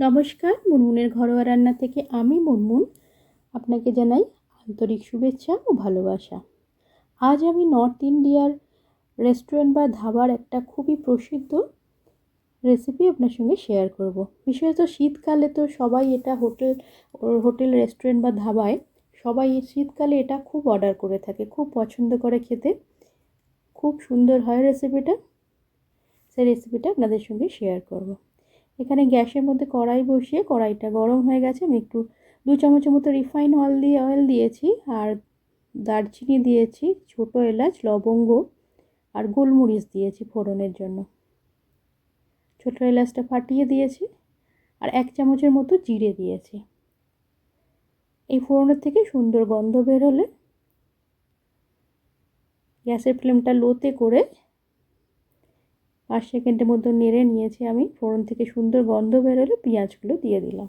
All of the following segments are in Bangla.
নমস্কার, মুনমুনের ঘরোয়া রান্না থেকে আমি মুনমুন আপনাকে জানাই আন্তরিক শুভেচ্ছা ও ভালোবাসা আজ আমি নর্থ ইন্ডিয়ার রেস্টুরেন্ট বা ধাবার একটা খুবই প্রসিদ্ধ রেসিপি আপনার সঙ্গে শেয়ার করব। বিশেষত শীতকালে তো সবাই এটা হোটেল হোটেল, রেস্টুরেন্ট বা ধাবায় সবাই শীতকালে এটা খুব অর্ডার করে থাকে, খুব পছন্দ করে খেতে খুব সুন্দর হয় রেসিপিটা সেই রেসিপিটা আপনাদের সঙ্গে শেয়ার করব। এখানে গ্যাসের মধ্যে কড়াই বসিয়ে কড়াইটা গরম হয়ে গেছে। আমি একটু দু চামচের মতো রিফাইন অয়েল দিয়ে, অয়েল দিয়েছি আর দারচিনি দিয়েছি, ছোটো এলাচ, লবঙ্গ আর গোলমরিচ দিয়েছি ফোড়নের জন্য। ছোটো এলাচটা ফাটিয়ে দিয়েছি আর এক চামচের মতো জিরে দিয়েছি। এই ফোড়নের থেকে সুন্দর গন্ধ বের হলে গ্যাসের ফ্লেমটা লোতে করে পাঁচ সেকেন্ডের মতো নেড়ে নিয়েছি আমি, ফোড়ন থেকে সুন্দর গন্ধ বেরোলে, পেঁয়াজগুলো দিয়ে দিলাম।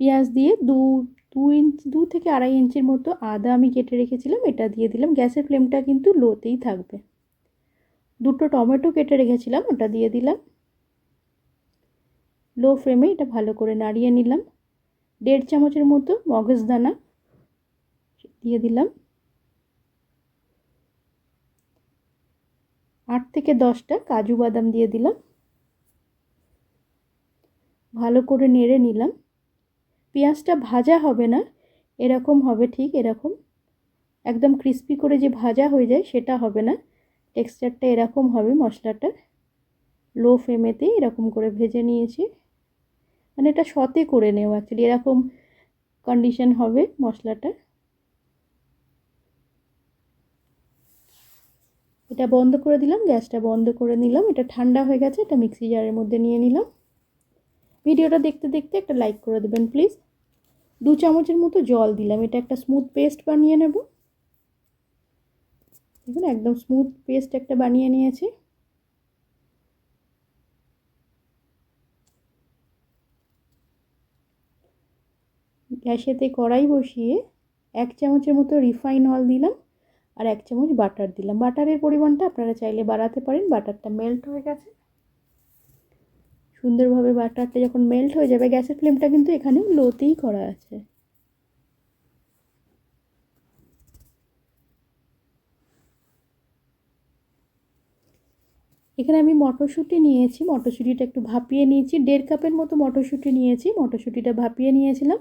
পেঁয়াজ দিয়ে দু দু ইঞ্চ, দু থেকে আড়াই ইঞ্চির মতো আদা আমি কেটে রেখেছিলাম, এটা দিয়ে দিলাম। গ্যাসের ফ্লেমটা কিন্তু লোতেই থাকবে। দুটো টমেটো কেটে রেখেছিলাম, ওটা দিয়ে দিলাম। লো ফ্লেমে এটা ভালো করে নাড়িয়ে নিলাম। দেড় চামচের মতো মগজ দানা দিয়ে দিলাম। আট থেকে দশটা কাজু বাদাম দিয়ে দিলাম। ভালো করে নেড়ে নিলাম। পেঁয়াজটা ভাজা হবে না, এরকম হবে ঠিক এরকম। একদম ক্রিস্পি করে যে ভাজা হয়ে যায় সেটা হবে না। টেক্সচারটা এরকম হবে মশলাটা। লো ফ্লেমেতে এরকম করে ভেজে নিয়েছি। মানে এটা সতে করে নেও অ্যাকচুয়ালি এরকম কন্ডিশন হবে মশলাটা। এটা বন্ধ করে দিলাম, গ্যাসটা বন্ধ করে নিলাম। এটা ঠান্ডা হয়ে গেছে, এটা মিক্সি জারের মধ্যে নিয়ে নিলাম। ভিডিওটা দেখতে দেখতে একটা লাইক করে দেবেন, প্লিজ। দু চামচের মতো জল দিলাম, এটা একটা স্মুথ পেস্ট বানিয়ে নেব। দেখুন, একদম স্মুথ পেস্ট একটা বানিয়ে নিয়েছি। গ্যাসেতে কড়াই বসিয়ে এক চামচের মতো রিফাইন অয়েল দিলাম। আর এক চামচ বাটার দিলাম। বাটারের পরিমাণটা আপনারা চাইলে বাড়াতে পারেন। বাটারটা মেল্ট হয়ে গেছে। সুন্দরভাবে বাটারটা যখন মেল্ট হয়ে যাবে, গ্যাসের ফ্লেমটা কিন্তু এখানে লোতেই করা আছে। এখানে আমি মটরশুঁটি নিয়েছি। মটরশুঁটিটা একটু ভাপিয়ে নিয়েছি। দেড় কাপের মতো মটরশুঁটি নিয়েছি। মটরশুঁটিটা ভাপিয়ে নিয়েছিলাম।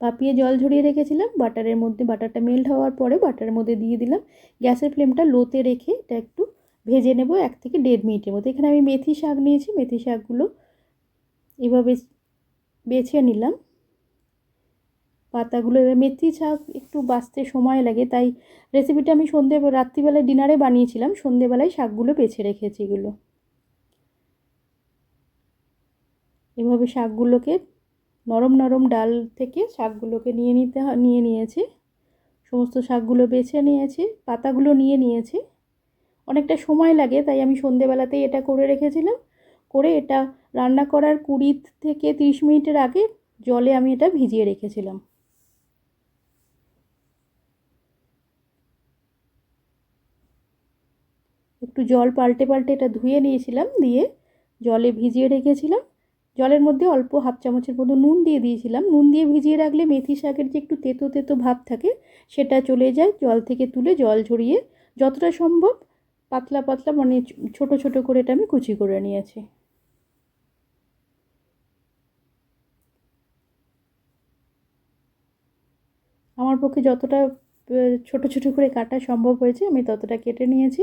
ভাপিয়ে জল ঝরিয়ে রেখেছিলাম। বাটারের মধ্যে বাটারটা মেল্ট হওয়ার পরে বাটারের মধ্যে দিয়ে দিলাম। গ্যাসের ফ্লেমটা লোতে রেখে এটা একটু ভেজে নেব এক থেকে দেড় মিনিটের মধ্যে। এখানে আমি মেথি শাক নিয়েছি। মেথি শাকগুলো এভাবে বেছে নিলাম। পাতাগুলো এবার মেথি শাক একটু বাঁচতে সময় লাগে, তাই রেসিপিটা আমি সন্ধে রাত্রিবেলায় ডিনারে বানিয়েছিলাম। সন্ধেবেলায় শাকগুলো বেছে রেখেছি এগুলো। এভাবে শাকগুলোকে নরম নরম ডাল থেকে শাকগুলোকে নিয়ে নিতে নিয়ে নিয়েছি। সমস্ত শাকগুলো বেছে নিয়েছি, পাতাগুলো নিয়ে নিয়েছি। অনেকটা সময় লাগে, তাই আমি সন্ধেবেলাতেই এটা করে রেখেছিলাম। করে এটা রান্না করার কুড়ি থেকে তিরিশ মিনিটের আগে জলে আমি এটা ভিজিয়ে রেখেছিলাম। একটু জল পাল্টে পাল্টে এটা ধুয়ে নিয়েছিলাম, দিয়ে জলে ভিজিয়ে রেখেছিলাম। জলের মধ্যে অল্প হাফ চামচের মতো নুন দিয়ে দিয়েছিলাম। নুন দিয়ে ভিজিয়ে রাখলে মেথি শাকের যে একটু তেতো তেতো ভাব থাকে, সেটা চলে যায় জল থেকে তুলে জল ঝরিয়ে যতটা সম্ভব পাতলা পাতলা মানে ছোট ছোট করে এটা আমি কুচি করে নিয়েছি। আমার পক্ষে যতটা ছোট ছোট করে কাটা সম্ভব হয়েছে, আমি ততটা কেটে নিয়েছি।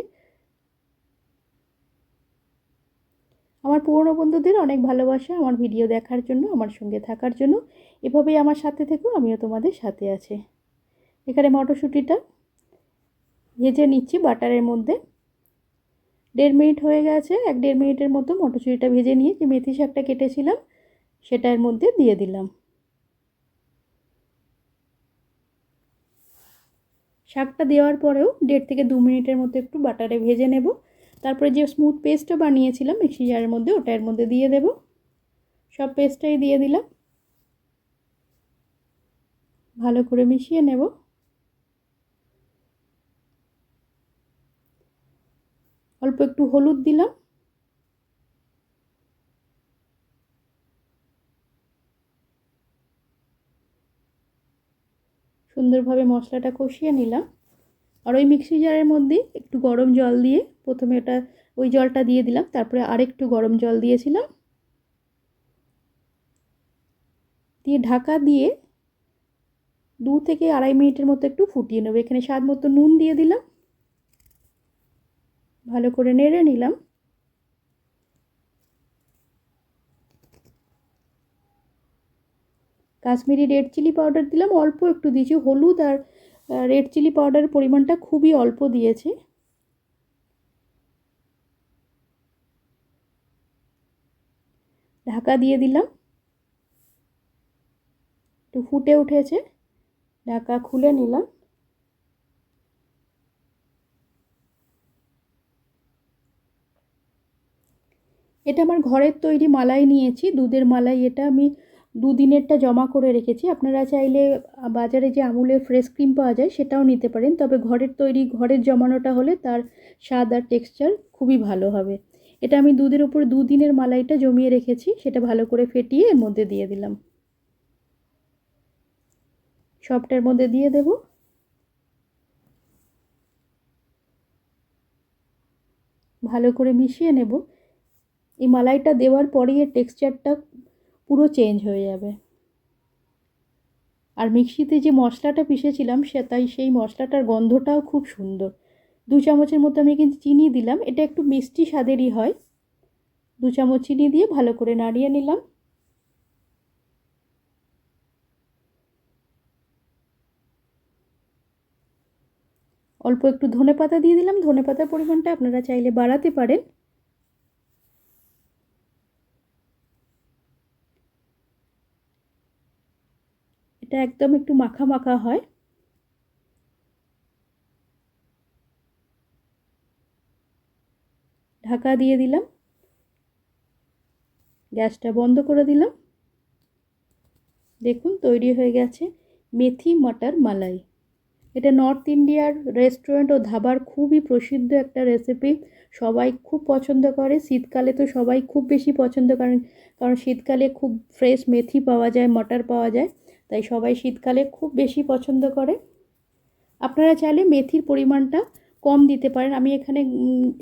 আমার পুরনো বন্ধুদের অনেক ভালোবাসা আমার ভিডিও দেখার জন্য, আমার সঙ্গে থাকার জন্য। এভাবেই আমার সাথে থেকো, আমিও তোমাদের সাথে আছি। এখানে মটরশুঁটিটা ভেজে নিচ্ছি বাটারের মধ্যে। দেড় মিনিট হয়ে গেছে, এক দেড় মিনিটের মতো মটরশুঁটিটা ভেজে নিয়ে যে মেথি শাকটা কেটেছিলাম সেটার মধ্যে দিয়ে দিলাম। শাকটা দেওয়ার পরেও দেড় থেকে দু মিনিটের মতো একটু বাটারে ভেজে নেব। তারপরে যে স্মুথ পেস্টটা বানিয়েছিলাম, মিক্সি জারের মধ্যে, ওটা এর মধ্যে দিয়ে দেব। সব পেস্টটাই দিয়ে দিলাম। ভালো করে মিশিয়ে নেব। অল্প একটু হলুদ দিলাম। সুন্দরভাবে মশলাটা কষিয়ে নিলাম। আর ওই মিক্সি জারের মধ্যে একটু গরম জল দিয়ে প্রথমে ওটা ওই জলটা দিয়ে দিলাম, তারপরে আরেকটু গরম জল দিয়েছিলাম। দিয়ে ঢাকা দিয়ে দু থেকে আড়াই মিনিটের মতো একটু ফুটিয়ে নেব। এখানে স্বাদ মতো নুন দিয়ে দিলাম। ভালো করে নেড়ে নিলাম। কাশ্মীরি রেড চিলি পাউডার দিলাম, অল্প একটু দিয়েছি, হলুদ আর রেড চিলি পাউডারের পরিমাণটা খুবই অল্প দিয়েছে। ঢাকা দিয়ে দিলাম। একটু ফুটে উঠেছে। ঢাকা খুলে নিলাম। এটা আমার ঘরের তৈরি মালাই নিয়েছি। দুধের মালাই এটা আমি দুদিনেরটা জমা করে রেখেছি। আপনারা চাইলে বাজারে যে আমুলের ফ্রেশ ক্রিম পাওয়া যায় সেটাও নিতে পারেন। তবে ঘরের তৈরি, ঘরের জমানোটা হলে তার স্বাদ আর টেক্সচার খুবই ভালো হবে। এটা আমি দুধের উপর দুদিনের মালাইটা জমিয়ে রেখেছি। সেটা ভালো করে ফেটিয়ে এর মধ্যে দিয়ে দিলাম। সবটার মধ্যে দিয়ে দেব। ভালো করে মিশিয়ে নেব। এই মালাইটা দেওয়ার পরেই এর টেক্সচারটা পুরো চেঞ্জ হয়ে যাবে। আর মিক্সিতে যে মশলাটা পিষেছিলাম, সে তাই সেই মশলাটার গন্ধটাও খুব সুন্দর। দু চামচের মতো আমি কিন্তু চিনি দিলাম, এটা একটু মিষ্টি স্বাদেরই হয়। দু চামচ চিনি দিয়ে ভালো করে নাড়িয়ে নিলাম। অল্প একটু ধনে পাতা দিয়ে দিলাম। ধনে পাতার পরিমাণটা আপনারা চাইলে বাড়াতে পারেন। এটা একদম একটু মাখা মাখা হয়। ঢাকা দিয়ে দিলাম। গ্যাসটা বন্ধ করে দিলাম। দেখুন, তৈরি হয়ে গেছে মেথি মটর মালাই। এটা নর্থ ইন্ডিয়ার রেস্টুরেন্ট ও ধাবার খুবই প্রসিদ্ধ একটা রেসিপি। সবাই খুব পছন্দ করে। শীতকালে তো সবাই খুব বেশি পছন্দ করেন। কারণ শীতকালে খুব ফ্রেশ মেথি পাওয়া যায়, মটর পাওয়া যায়। তাই সবাই শীতকালে খুব বেশি পছন্দ করে। আপনারা চাইলে মেথির পরিমাণটা কম দিতে পারেন। আমি এখানে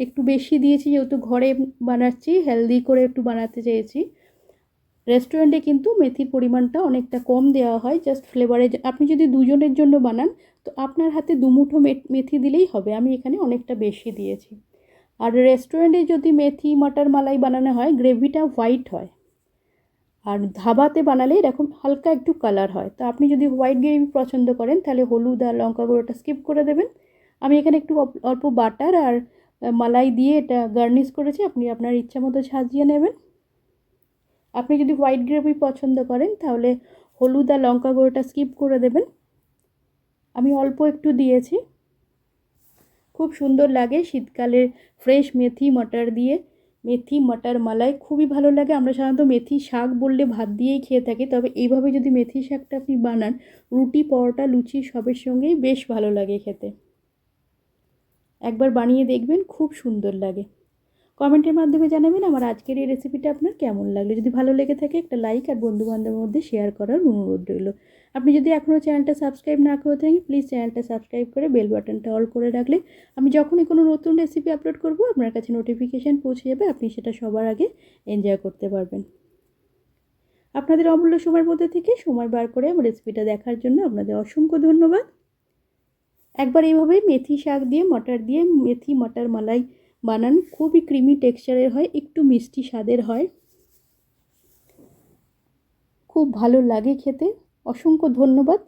একটু বেশি দিয়েছি, যেহেতু ঘরে বানাচ্ছি হেলদি করে একটু বানাতে চেয়েছি। রেস্টুরেন্টে কিন্তু মেথির পরিমাণটা অনেকটা কম দেওয়া হয় জাস্ট ফ্লেভারে আপনি যদি দুজনের জন্য বানান, তো আপনার হাতে দুমুঠো মেথি দিলেই হবে। আমি এখানে অনেকটা বেশি দিয়েছি। আর রেস্টুরেন্টে যদি মেথি মাটার মালাই বানানো হয় গ্রেভিটা হোয়াইট হয়। আর ধাবাতে বানালে এরকম হালকা একটু কালার হয়। তো আপনি যদি হোয়াইট গ্রেভি পছন্দ করেন, তাহলে হলুদ আর লঙ্কা গুঁড়োটা স্কিপ করে দেবেন। আমি এখানে একটু অল্প বাটার আর মালাই দিয়ে এটা গার্নিশ করেছি। আপনি আপনার ইচ্ছা মতো সাজিয়ে নেবেন। আপনি যদি হোয়াইট গ্রেভি পছন্দ করেন, তাহলে হলুদ আর লঙ্কা গুঁড়োটা স্কিপ করে দেবেন। আমি অল্প একটু দিয়েছি। খুব সুন্দর লাগে শীতকালের ফ্রেশ মেথি, মটর দিয়ে। মেথি, মটর, মালাই খুবই ভালো লাগে। আমরা সাধারণত মেথি শাক বললে ভাত দিয়েই খেয়ে থাকি। তবে এইভাবে যদি মেথি শাকটা আপনি বানান, রুটি, পরোটা, লুচি সবের সঙ্গেই বেশ ভালো লাগে খেতে। একবার বানিয়ে দেখবেন, খুব সুন্দর লাগে। কমেন্টের মাধ্যমে জানাবেন আমার আজকের এই রেসিপিটা আপনার কেমন লাগল। যদি ভালো লেগে থাকে একটা লাইক আর বন্ধুবান্ধবের মধ্যে শেয়ার করার অনুরোধ রইল। আপনি যদি এখনও চ্যানেলটা সাবস্ক্রাইব না করে থাকেন প্লিজ চ্যানেলটা সাবস্ক্রাইব করে বেল বাটনটা অল করে রাখলে আমি যখনই কোনো নতুন রেসিপি আপলোড করব, আপনার কাছে নোটিফিকেশান পৌঁছে যাবে, আপনি সেটা সবার আগে এনজয় করতে পারবেন। আপনাদের অমূল্য সময়ের মধ্যে থেকে সময় বার করে আমার রেসিপিটা দেখার জন্য আপনাদের অসংখ্য ধন্যবাদ। একবার এইভাবেই মেথি শাক দিয়ে, মটর দিয়ে, মেথি, মটর, মালাই বানান, খুবই ক্রিমি টেক্সচারের হয়, একটু মিষ্টি স্বাদের হয়। খুব ভালো লাগে খেতে। অসংখ্য ধন্যবাদ।